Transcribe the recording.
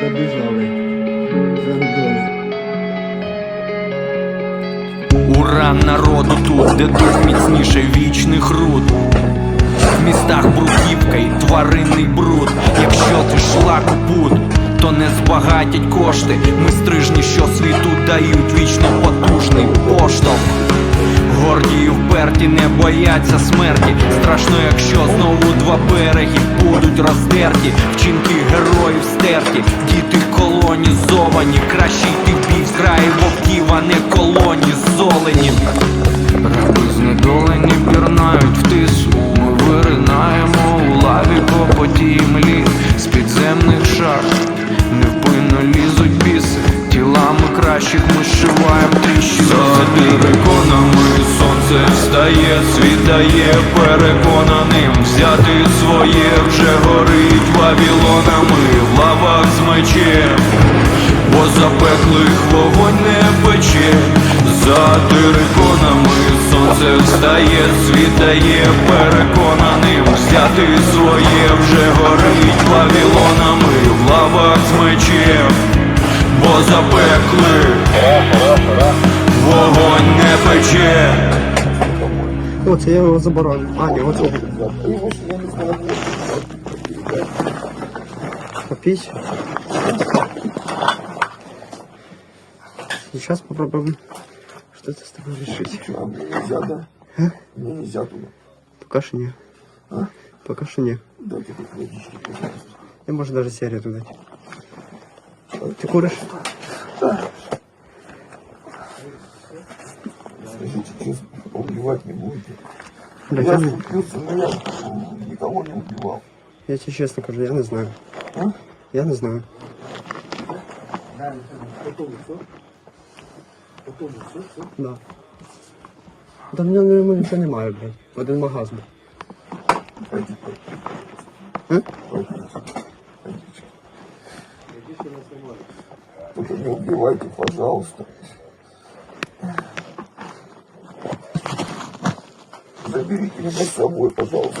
добіжали. Уран народу тут, де дух міцніше вічних руд. В містах бруківка і тваринний бруд. Якщо ти шлак у пут, то не збагатять кошти. Ми стрижні, що світу дають вічно потужний поштовх. Горді і вперті не бояться смерті. Страшно, якщо знову два береги будуть роздерті. Вчинки героїв стерті, діти колонізовані. Краще йти бій з краю вовків, а не колонізовані. Раби знедолені пірнають в тису. Ми виринаємо у лаві по потій млі з підземних шахт. Невпинно лізуть біси, тілами кращих ми зшиваємо тріщини. Сонце встає, світає переконаним. Взяти своє вже горить вавілонами в лавах з мечем, бо запеклих вогонь не пече, за териконами сонце встає, світає переконаним. Взяти своє вже горить вавілонами в лавах з мечем, бо запеклих Вогонь не пече, О, це я його заборонив. А, ні, оцього. Попить. Сейчас попробуем что-то с тобой решить. Нельзя, да? Мне нельзя туда. Пока что не. Пока что не. Дайте тут водички, пожалуйста. Я может даже серию туда. Ты куришь? Скажите честно, убивать не будете? Бля, Я не- купился, но я никого не убивал. я тебе честно скажу, я не знаю. А? Я не знаю. Да. Да в ньому нічого немає, блядь. Один магаз. Пойдите, А? Только не убивайте, пожалуйста. Заберите меня с собой, пожалуйста.